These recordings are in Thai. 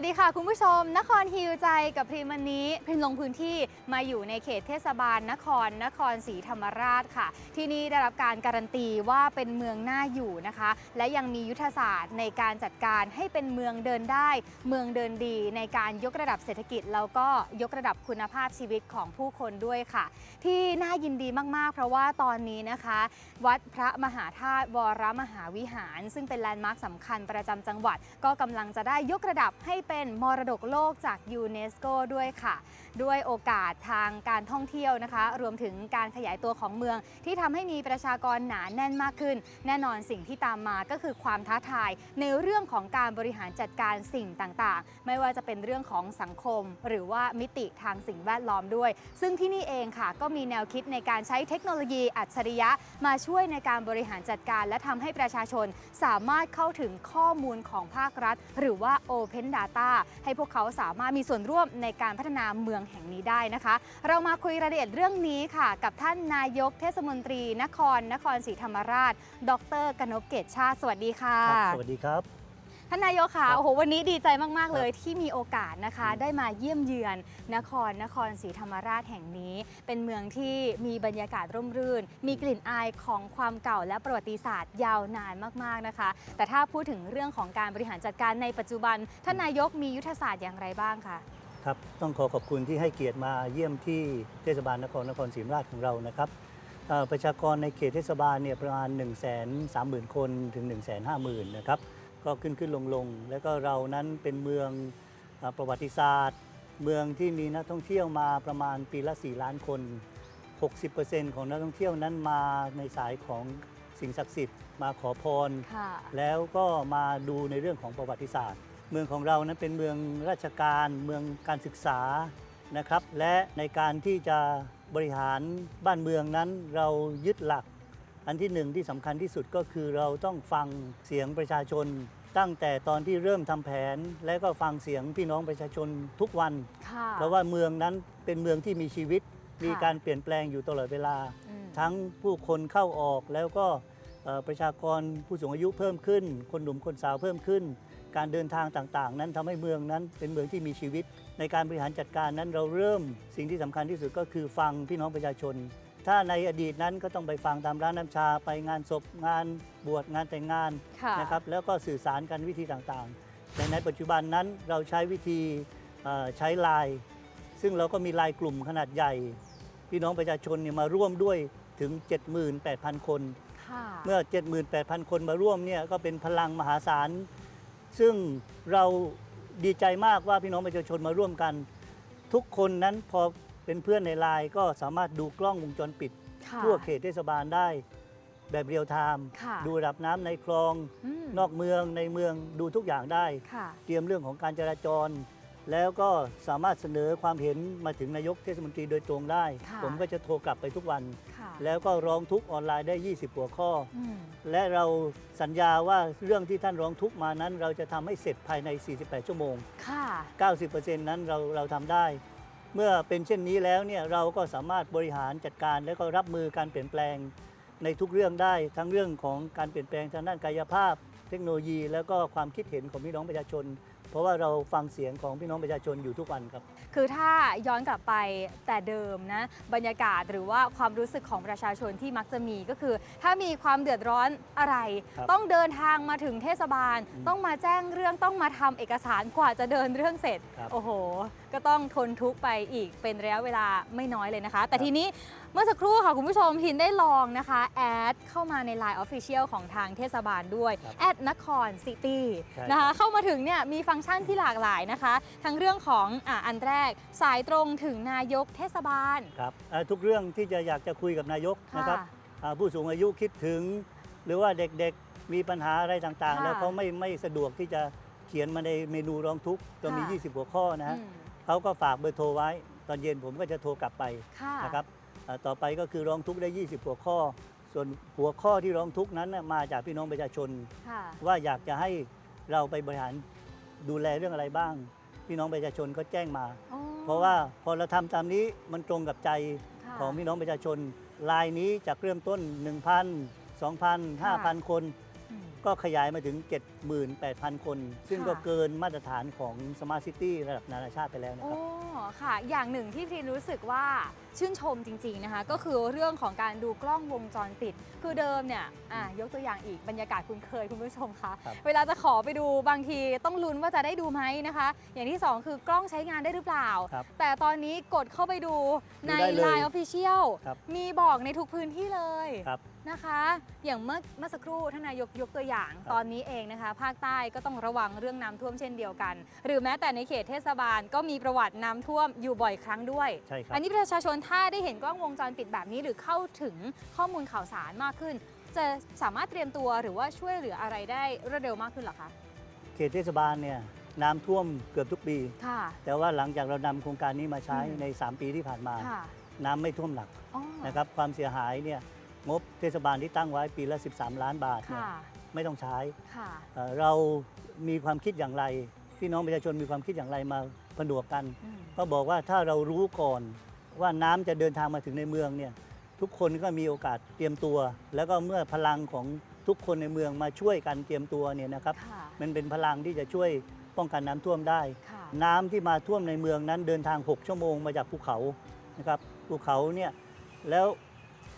วัสดีค่ะคุณผู้ชม นครฮิวใจกับพริมวันนี้พริมลงพื้นที่มาอยู่ในเขตเทศบาลนครนครศรีธรรมราชค่ะ ที่นี่ได้รับการการันตีว่าเป็นเมืองน่าอยู่นะคะ และยังมียุทธศาสตร์ในการจัดการให้เป็นเมืองเดินได้ เมืองเดินดีในการยกระดับเศรษฐกิจ แล้วก็ยกระดับคุณภาพชีวิตของผู้คนด้วยค่ะ ที่น่ายินดีมากๆ เพราะว่าตอนนี้นะคะ วัดพระมหาธาตุวรมหาวิหาร ซึ่งเป็นแลนด์มาร์คสำคัญประจำจังหวัด ก็กำลังจะได้ยกระดับให้เป็นมรดกโลกจากยูเนสโกด้วยค่ะ ด้วยโอกาสทางการท่องเที่ยวนะคะ รวมถึงการขยายตัวของเมือง ที่ทำให้มีประชากรหนาแน่นมากขึ้น แน่นอนสิ่งที่ตามมาก็คือความท้าทาย ในเรื่องของการบริหารจัดการสิ่งต่างๆ ไม่ว่าจะเป็นเรื่องของสังคม หรือว่ามิติทางสิ่งแวดล้อมด้วย ซึ่งที่นี่เองค่ะ ก็มีแนวคิดในการใช้เทคโนโลยีอัจฉริยะ มาช่วยในการบริหารจัดการ และทำให้ประชาชนสามารถเข้าถึงข้อมูลของภาครัฐ หรือว่า Open Data ให้พวกเขาสามารถมีส่วนร่วมในการพัฒนาเมืองแห่งนี้ได้นะคะ เรามาคุยรายละเอียดเรื่องนี้ค่ะ กับท่านนายกเทศมนตรี นครนครศรีธรรมราช ดรกนกเกตชาติสวัสดีค่ะคสวัสดีครับ ท่านนายกค่ะครับโอ้โหวันนี้ดีใจมาก ๆ เลยที่มีโอกาสนะคะ ได้มาเยี่ยมเยือน นครนครศรีธรรมราชแห่งนี้ เป็นเมืองที่มีบรรยากาศร่มรื่น มีกลิ่นอายของความเก่าและประวัติศาสตร์ยาวนานมาก ๆ นะคะ แต่ถ้าพูดถึงเรื่องของการบริหารจัดการในปัจจุบัน ท่านนายกมียุทธศาสตร์อย่างไรบ้างคะครับต้องขอขอบคุณที่ให้เกียรติมาเยี่ยมที่เทศบาลนครนครศรีธรรมราชของเรานะครับเอ่อประชากรในเขตเทศบาลเนี่ยประมาณ 1 3 0 0 0 0 คนถึง 1 5 0 0 0 0 นะครับ ก็ขึ้นขึ้นลงลงแล้วก็เรานั้นเป็นเมืองเอ่อประวัติศาสตร์ เมืองที่มีนักท่องเที่ยวมาประมาณปีละ 4 ล้านคน 60%ของนักท่องเที่ยวนั้นมาในสายของสิ่งศักดิ์สิทธิ์ มาขอพรค่ะแล้วก็มาดูในเรื่องของประวัติศาสตร์ เมืองของเรานั้นเป็นเมืองราชการ เมืองการศึกษานะครับ และในการที่จะบริหารบ้านเมืองนั้นเรายึดหลัก อันที่หนึ่งที่สำคัญที่สุดก็คือเราต้องฟังเสียงประชาชน ตั้งแต่ตอนที่เริ่มทำแผน และก็ฟังเสียงพี่น้องประชาชนทุกวัน ค่ะเพราะว่าเมืองนั้นเป็นเมืองที่มีชีวิต มีการเปลี่ยนแปลงอยู่ตลอดเวลา อืมทั้งผู้คนเข้าออกแล้วก็เอ่อประชากรผู้สูงอายุเพิ่มขึ้น คนหนุ่มคนสาวเพิ่มขึ้น การเดินทางต่างๆ นั้นทำให้เมืองนั้นเป็นเมืองที่มีชีวิต ในการบริหารจัดการนั้นเราเริ่มสิ่งที่สำคัญที่สุดก็คือฟังพี่น้องประชาชน ถ้าในอดีตนั้นก็ต้องไปฟังตามร้านน้ำชาไปงานศพงานบวชงานแต่งงานค่ะนะครับแล้วก็สื่อสารกันวิธีต่างๆ แต่ในปัจจุบันนั้นเราใช้วิธีเอ่อใช้ไลน์ซึ่งเราก็มีไลน์กลุ่มขนาดใหญ่ พี่น้องประชาชนเนี่ยมาร่วมด้วยถึง 78,000 คน ค่ะเมื่อ 78,000 คนมาร่วมเนี่ยก็เป็นพลังมหาศาล ซึ่งเราดีใจมากว่าพี่น้องประชาชนมาร่วมกัน ทุกคนนั้นพอ เป็นเพื่อนในไลน์ก็สามารถดูกล้องวงจรปิด ค่ะ ทั่วเขตเทศบาลได้แบบเรียลไทม์ค่ะดูระดับน้ำในคลอง มนอกเมืองในเมืองดูทุกอย่างได้ ค่ะ เตรียมเรื่องของการจราจร แล้วก็สามารถเสนอความเห็นมาถึงนายกเทศมนตรีโดยตรงได้ ค่ะ ผมก็จะโทรกลับไปทุกวัน ค่ะแล้วก็ร้องทุกข์ออนไลน์ได้ 20 หัวข้อ อืมและเราสัญญาว่าเรื่องที่ท่านร้องทุกข์มานั้น เราจะทำให้เสร็จภายใน 48 ชั่วโมง ค่ะ 90%นั้นเราเราทำได้ เมื่อเป็นเช่นนี้แล้วเนี่ยเราก็สามารถบริหารจัดการ และก็รับมือการเปลี่ยนแปลงในทุกเรื่องได้ ทั้งเรื่องของการเปลี่ยนแปลงทางด้านกายภาพ เทคโนโลยี แล้วก็ความคิดเห็นของพี่น้องประชาชน เพราะว่าเราฟังเสียงของพี่น้องประชาชนอยู่ทุกวันครับ คือถ้าย้อนกลับไปแต่เดิมนะบรรยากาศหรือว่าความรู้สึกของประชาชนที่มักจะมีก็คือ ถ้ามีความเดือดร้อนอะไร ครับต้องเดินทางมาถึงเทศบาล อืมต้องมาแจ้งเรื่องต้องมาทำเอกสารกว่าจะเดินเรื่องเสร็จ ครับโอ้โห ก็ต้องทนทุกข์ไปอีกเป็นระยะเวลาไม่น้อยเลยนะคะ แต่ทีนี้เมื่อสักครู่ค่ะคุณผู้ชมหินได้ลองนะคะแอดเข้ามาใน Line Official ของทางเทศบาลด้วยครับแอดนครซิตี้ใช่นะคะเข้ามาถึงเนี่ยมีฟังก์ชันที่หลากหลายนะคะ ทั้งเรื่องของอะอันแรกสายตรงถึงนายกเทศบาล ครับเอ่อทุกเรื่องที่จะอยากจะคุยกับนายกค่ะนะครับอ่าผู้สูงอายุคิดถึง หรือว่าเด็กๆมีปัญหาอะไรต่างๆ ค่ะแล้วเขาไม่ไม่สะดวกที่จะเขียนมาในเมนูร้องทุกข์ก็มี ค่ะ 20 หัวข้อนะฮะอืมเขาก็ฝากเบอร์โทรไว้ ตอนเย็นผมก็จะโทรกลับไปค่ะ นะครับอ่า ต่อไปก็คือร้องทุกข์ได้ 20 หัวข้อ ส่วนหัวข้อที่ร้องทุกข์นั้นน่ะมาจากพี่น้องประชาชน ค่ะ ว่าอยากจะให้เราไปบริหารดูแลเรื่องอะไรบ้าง พี่น้องประชาชนก็แจ้งมา อ๋อเพราะว่าพอเราทำตามนี้มันตรงกับใจค่ะ ของพี่น้องประชาชนลายนี้จากเริ่มต้น 1,000 2,000 5,000 คน อืม ก็ขยายมาถึง78,000 คน ซึ่งค่ะก็เกินมาตรฐานของสมาร์ทซิตี้ระดับนานาชาติไปแล้วนะโอ้ครับ ค่ะ อย่างหนึ่งที่พรีรู้สึกว่าชื่นชมจริงๆนะคะ ก็คือเรื่องของการดูกล้องวงจรปิด คือเดิมเนี่ยอะยกตัวอย่างอีกบรรยากาศคุณเคยคุณผู้ชมคะครับ เวลาจะขอไปดูบางทีต้องลุ้นว่าจะได้ดูไหมนะคะ อย่างที่สองคือกล้องใช้งานได้หรือเปล่า ครับ แต่ตอนนี้กดเข้าไปดูใน ดูได้เลย Line Official ครับ มีบอกในทุกพื้นที่เลย ครับ นะคะ อย่างเมื่อเมื่อสักครู่ท่านนายกยกตัวอย่าง ครับตอนนี้เองนะคะภาคใต้ก็ต้องระวังเรื่องน้ำท่วมเช่นเดียวกัน หรือแม้แต่ในเขตเทศบาลก็มีประวัติน้ำท่วมอยู่บ่อยครั้งด้วย ใช่ครับ อันนี้ประชาชนถ้าได้เห็นกล้องวงจรปิดแบบนี้ หรือเข้าถึงข้อมูลข่าวสารมากขึ้น จะสามารถเตรียมตัวหรือว่าช่วยเหลืออะไรได้รวดเร็วมากขึ้นเหรอคะ เขตเทศบาลเนี่ยน้ำท่วมเกือบทุกปี ค่ะ แต่ว่าหลังจากเรานำโครงการนี้มาใช้อืม ใน 3 ปีที่ผ่านมา ค่ะน้ำไม่ท่วมหนักอ๋อนะครับความเสียหายเนี่ยงบเทศบาลที่ตั้งไว้ปีละ 13 ล้านบาทเนี่ยค่ะ ไม่ต้องใช้ค่ะเอ่อเรามีความคิดอย่างไร พี่น้องประชาชนมีความคิดอย่างไรมาผนวกกัน อืมก็บอกว่าถ้าเรารู้ก่อนว่าน้ำจะเดินทางมาถึงในเมืองเนี่ยทุกคนก็มีโอกาสเตรียมตัว แล้วก็เมื่อพลังของทุกคนในเมืองมาช่วยกันเตรียมตัวเนี่ยนะครับ ค่ะมันเป็นพลังที่จะช่วยป้องกันน้ำท่วมได้ ค่ะน้ำที่มาท่วมในเมืองนั้นเดินทาง 6 ชั่วโมงมาจากภูเขานะครับภูเขาเนี่ยแล้ว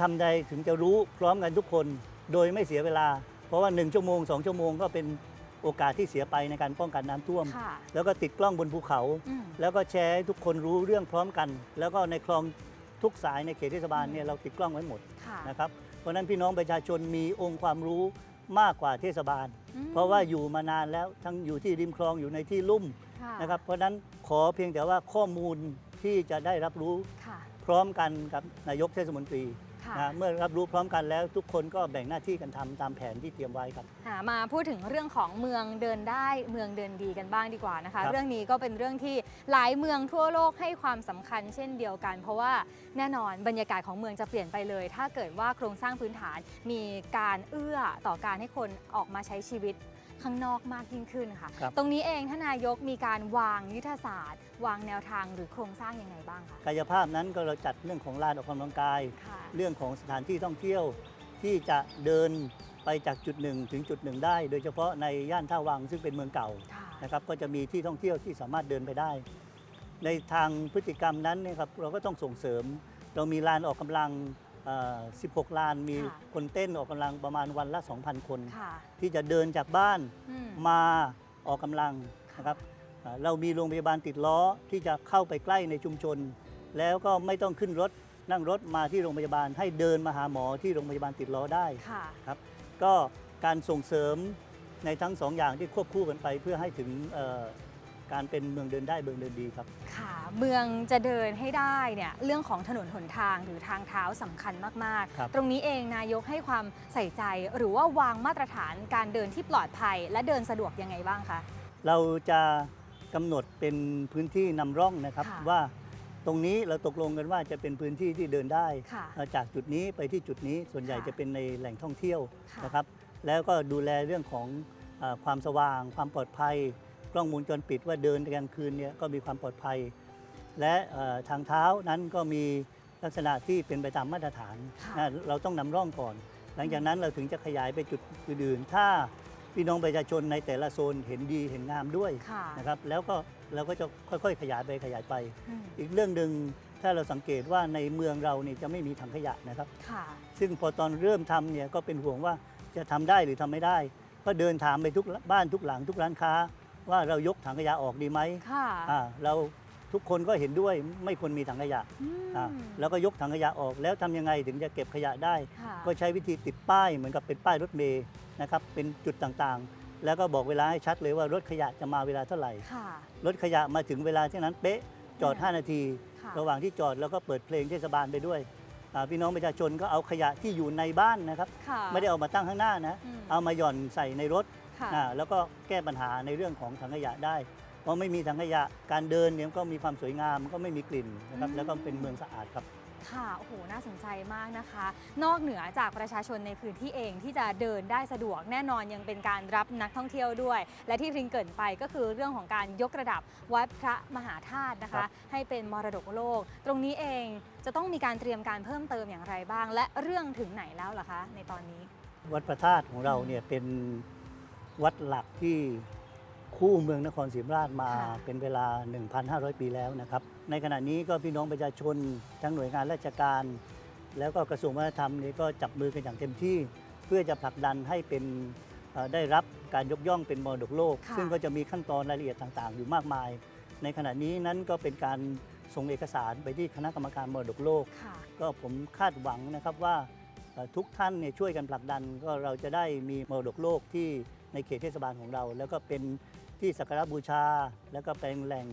ทำใดถึงจะรู้พร้อมกันทุกคน โดยไม่เสียเวลาเพ ราะว่า 1 ชั่วโมง 2 ชั่วโมงก็เป็นโอกาสที่เสียไปในการป้องกันน้ำท่วม ค่ะแล้วก็ติดกล้องบนภูเขา อืม แล้วก็แชร์ให้ทุกคนรู้เรื่องพร้อมกัน แล้วก็ในคลองทุกสายในเขตเทศบาลเนี่ยเราติดกล้องไว้หมดค่ะนะครับเพราะฉะนั้นพี่น้องประชาชนมีองค์ความรู้มากกว่าเทศบาล อืมเพราะว่าอยู่มานานแล้วทั้งอยู่ที่ริมคลองอยู่ในที่ลุ่มค่ะนะครับเพราะฉะนั้นขอเพียงแต่ว่าข้อมูลที่จะได้รับรู้ค่ะ พร้อมกันกับนายกเทศมนตรี ค่ะนะเมื่อรับรู้พร้อมกันแล้ว ทุกคนก็แบ่งหน้าที่กันทำตามแผนที่เตรียมไว้ครับอ่ามาพูดถึงเรื่องของเมืองเดินได้เมืองเดินดีกันบ้างดีกว่านะคะ ครับ เรื่องนี้ก็เป็นเรื่องที่หลายเมืองทั่วโลกให้ความสำคัญเช่นเดียวกัน เพราะว่าแน่นอนบรรยากาศของเมืองจะเปลี่ยนไปเลย ถ้าเกิดว่าโครงสร้างพื้นฐานมีการเอื้อต่อการให้คนออกมาใช้ชีวิต ข้างนอกมากยิ่งขึ้นค่ะ ครับ ตรงนี้เองท่านนายกมีการวางยุทธศาสตร์ วางแนวทางหรือโครงสร้างยังไงบ้างคะกายภาพนั้นก็เราจัดเรื่องของลานออกกำลังกาย ค่ะ เรื่องของสถานที่ท่องเที่ยวที่จะเดินไปจากจุดหนึ่งถึงจุดหนึ่งได้ โดยเฉพาะในย่านท่าวังซึ่งเป็นเมืองเก่าค่ะนะครับก็จะมีที่ท่องเที่ยวที่สามารถเดินไปได้ ในทางพฤติกรรมนั้นเนยครับเราก็ต้องส่งเสริม เรามีลานออกกำลังเอ่อ 16 ลานมีคนเต้นออกกำลังประมาณวันละ 2,000 คน ค่ะ ที่จะเดินจากบ้านอืม มาออกกำลังนะครับอ่าเรามีโรงพยาบาลติดล้อที่จะเข้าไปใกล้ในชุมชน แล้วก็ไม่ต้องขึ้นรถนั่งรถมาที่โรงพยาบาล ให้เดินมาหาหมอที่โรงพยาบาลติดล้อได้ ค่ะ ก็การส่งเสริมในทั้งสองอย่างที่ควบคู่กันไปเพื่อให้ถึงเอ่อ การเป็นเมืองเดินได้เมืองเดินดีครับ ค่ะ เมืองจะเดินให้ได้เนี่ยเรื่องของถนนหนทางหรือทางเท้าสำคัญมากครับ ๆ ตรงนี้เองนายกให้ความใส่ใจหรือว่าวางมาตรฐานการเดินที่ปลอดภัย และเดินสะดวกยังไงบ้างคะ เราจะกำหนดเป็นพื้นที่นำร่องนะครับ ค่ะ ว่าตรงนี้เราตกลงกันว่าจะเป็นพื้นที่ที่เดินได้ ค่ะเอ่อจากจุดนี้ไปที่จุดนี้ส่วนใหญ่ค่ะจะเป็นในแหล่งท่องเที่ยวค่ะนะครับ แล้วก็ดูแลเรื่องของเออความสว่าง ความปลอดภัย กล้องวงจรปิดว่าเดินกลางคืนเนี่ยก็มีความปลอดภัย และเอ่อทางเท้านั้นก็มีลักษณะที่เป็นไปตามมาตรฐานค่ะนะเราต้องนำร่องก่อน หลังจากนั้นเราถึงจะขยายไปจุดอื่นๆ ถ้าพี่น้องประชาชนในแต่ละโซนเห็นดีเห็นงามด้วยค่ะนะครับแล้วก็เราก็จะค่อยๆ ขยายไปขยายไปอืมอีกเรื่องหนึ่งถ้าเราสังเกตว่าในเมืองเราเนี่ยจะไม่มีถังขยะนะครับค่ะซึ่งพอตอนเริ่มทำเนี่ยก็เป็นห่วงว่าจะทำได้หรือทำไม่ได้ ก็เดินถามไปทุกบ้านทุกหลังทุกร้านค้า ว่าเรายกถังขยะออกดีไหมค่ะอ่าเราทุกคนก็เห็นด้วยไม่ควรมีถังขยะอืมอ่าแล้วก็ยกถังขยะออกแล้วทำยังไงถึงจะเก็บขยะได้ ค่ะก็ใช้วิธีติดป้ายเหมือนกับเป็นป้ายรถเมย์นะครับเป็นจุดต่างๆ แล้วก็บอกเวลาให้ชัดเลยว่ารถขยะจะมาเวลาเท่าไหร่ ค่ะ รถขยะมาถึงเวลาที่นั้นเป๊ะจอดอืม5นาที ค่ะระหว่างที่จอดแล้วก็เปิดเพลงเทศบาลไปด้วยอ่าพี่น้องประชาชนก็เอาขยะที่อยู่ในบ้านนะครับ ค่ะไม่ได้เอามาตั้งข้างหน้านะ อืมเอามาหย่อนใส่ในรถ ค่ะ อ่าแล้วก็แก้ปัญหาในเรื่องของถังขยะได้เพราะไม่มีถังขยะการเดินเนี่ยก็มีความสวยงามก็ไม่มีกลิ่นนะครับอืม แล้วก็เป็นเมืองสะอาดครับ ค่ะโอ้โหน่าสนใจมากนะคะ นอกเหนือจากประชาชนในพื้นที่เองที่จะเดินได้สะดวกแน่นอนยังเป็นการรับนักท่องเที่ยวด้วย และที่พริงเกรินไปก็คือเรื่องของการยกระดับวัดพระมหาธาตุนะครัคะ บ ให้เป็นมรดกโลก ตรงนี้เองจะต้องมีการเตรียมการเพิ่มเติมอย่างไรบ้าง และเรื่องถึงไหนแล้วล่ะคะ ในตอนนี้ วัดพระธาตุของเราเนี่ยเป็น วัดหลักที่คู่เมืองนครศรีธรรมราชมาค่ะเป็นเวลา 1,500 ปีแล้วนะครับ ในขณะนี้ก็พี่น้องประชาชนทั้งหน่วยงานราชการ แล้วก็กระทรวงวัฒนธรรมนี่ก็จับมือกันอย่างเต็มที่ เพื่อจะผลักดันให้เป็นเอ่อได้รับการยกย่องเป็นมรดกโลก ค่ะ ซึ่งก็จะมีขั้นตอนรายละเอียดต่างๆ อยู่มากมาย ในขณะนี้นั้นก็เป็นการส่งเอกสารไปที่คณะกรรมการมรดกโลก ค่ะ ก็ผมคาดหวังนะครับว่าเอ่อทุกท่านเนี่ยช่วยกันผลักดันก็เราจะได้มีมรดกโลกที่ ในเขตเทศบาลของเรา แล้วก็เป็นที่สักการะบูชา แล้วก็เป็นแหล่ง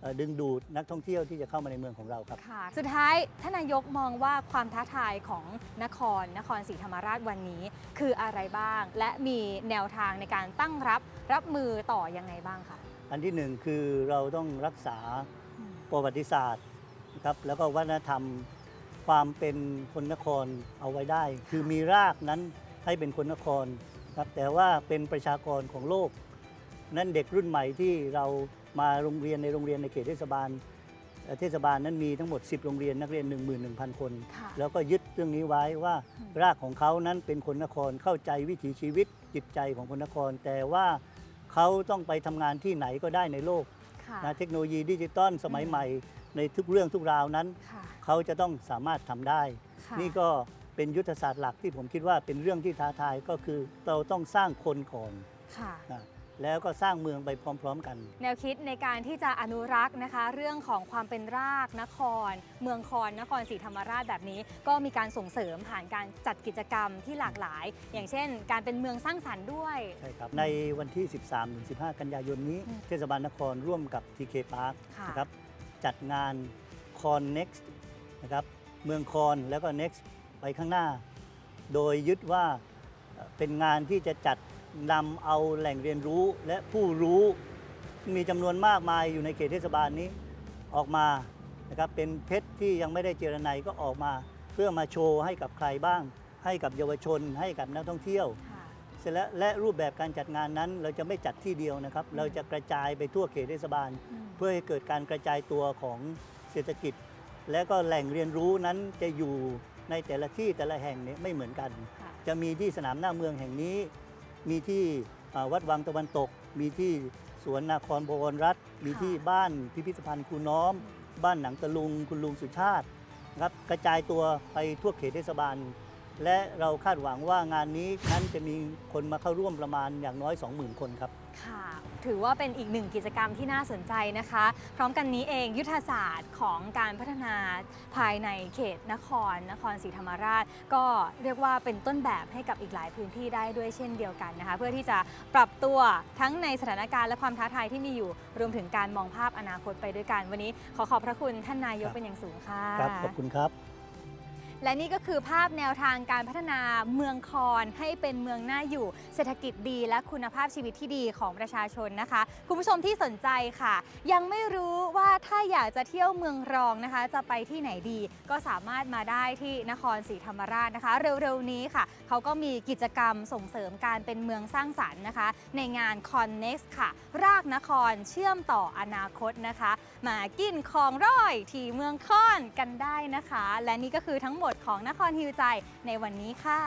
เอ่อดึงดูดนักท่องเที่ยวที่จะเข้ามาในเมืองของเราครับค่ะสุดท้ายท่านนายกมองว่าความท้าทายของนครนครศรีธรรมราชวันนี้ คืออะไรบ้าง และมีแนวทางในการตั้งรับรับมือต่อยังไงบ้างคะอันที่หนึ่งคือเราต้องรักษาอืมประวัติศาสตร์นะครับแล้วก็วัฒนธรรมความเป็นคนนครเอาไว้ได้ คือมีรากนั้นให้เป็นคนนคร ครับแต่ว่าเป็นประชากรของโลก นั้นเด็กรุ่นใหม่ที่เรามาโรงเรียนในโรงเรียนในเขตเทศบาลเอ่อเทศบาลนั้นมีทั้งหมด 10 โรงเรียนนักเรียน 11,000 คน ค่ะ แล้วก็ยึดเรื่องนี้ไว้ว่า อืม รากของเขานั้นเป็นคนนครเข้าใจวิถีชีวิตจิตใจของคนนคร แต่ว่าเขาต้องไปทำงานที่ไหนก็ได้ในโลกค่ะ นะเทคโนโลยีดิจิตอลสมัยอืม ใหม่ ในทุกเรื่องทุกราวนั้น ค่ะเขาจะต้องสามารถทำได้ ค่ะ นี่ก็ เป็นยุทธศาสตร์หลักที่ผมคิดว่าเป็นเรื่องที่ท้าทายก็คือเราต้องสร้างคนก่อนค่ะ นะแล้วก็สร้างเมืองไปพร้อม ๆ กัน แนวคิดในการที่จะอนุรักษ์นะคะ เรื่องของความเป็นรากนคร เมืองคอนนครศรีธรรมราชแบบนี้ ก็มีการส่งเสริมผ่านการจัดกิจกรรมที่หลากหลาย อย่างเช่น การเป็นเมืองสร้างสรรค์ด้วย ใช่ครับ ในวันที่ 13-15 กันยายนนี้ อืมเทศบาลนครร่วมกับ TK Park ค่ะ นะครับจัดงาน Con Next นะครับเมืองคอนแล้วก็ Next ไปข้างหน้า โดยยึดว่าเอ่อเป็นงานที่จะจัดนำเอาแหล่งเรียนรู้และผู้รู้มีจำนวนมากมายอยู่ในเขตเทศบาลนี้ออกมานะครับเป็นเพชรที่ยังไม่ได้เจรไนก็ออกมา เพื่อมาโชว์ให้กับใครบ้าง ให้กับเยาวชน ให้กับนักท่องเที่ยวค่ะเสร็จแล้วและรูปแบบการจัดงานนั้น เราจะไม่จัดที่เดียวนะครับ เราจะกระจายไปทั่วเขตเทศบาลอืมเพื่อให้เกิดการกระจายตัวของเศรษฐกิจ และก็แหล่งเรียนรู้นั้นจะอยู่ ในแต่ละที่แต่ละแห่งเนี่ยไม่เหมือนกัน ค่ะ จะมีที่สนามหน้าเมืองแห่งนี้ มีที่อ่าวัดวังตะวันตก มีที่สวนนาครบวรรัฐมีที่บ้านพิพิธภัณฑ์ครูน้อม บ้านหนังตะลุงคุณลุงสุชาตินะครับกระจายตัวไปทั่วเขตเทศบาล และเราคาดหวังว่างานนี้นั้นจะมีคนมาเข้าร่วมประมาณอย่างน้อย 20,000 คนครับค่ะ ถือว่าเป็นอีกหนึ่งกิจกรรมที่น่าสนใจนะคะ พร้อมกันนี้เองยุทธศาสตร์ของการพัฒนาภายในเขตนคร นครศรีธรรมราช ก็เรียกว่าเป็นต้นแบบให้กับอีกหลายพื้นที่ได้ด้วยเช่นเดียวกันนะคะ เพื่อที่จะปรับตัวทั้งในสถานการณ์และความท้าทายที่มีอยู่รวมถึงการมองภาพอนาคตไปด้วยกัน วันนี้ขอขอบพระคุณท่านนายกครับเป็นอย่างสูงค่ะครับขอบคุณครับ และนี่ก็คือภาพแนวทางการพัฒนาเมืองคอนให้เป็นเมืองน่าอยู่ เศรษฐกิจดี และคุณภาพชีวิตที่ดีของประชาชนนะคะ คุณผู้ชมที่สนใจค่ะ ยังไม่รู้ว่าถ้าอยากจะเที่ยวเมืองรองนะคะ จะไปที่ไหนดี ก็สามารถมาได้ที่นครศรีธรรมราชนะคะ เร็วๆนี้ค่ะ เขาก็มีกิจกรรมส่งเสริมการเป็นเมืองสร้างสรรค์นะคะ ในงาน Connext ค่ะ รากนครเชื่อมต่ออนาคตนะคะ มากินของร่อยที่เมืองคอนกันได้นะคะ และนี่ก็คือทั้งหมดดของนครฮิวใจในวันนี้ค่ะ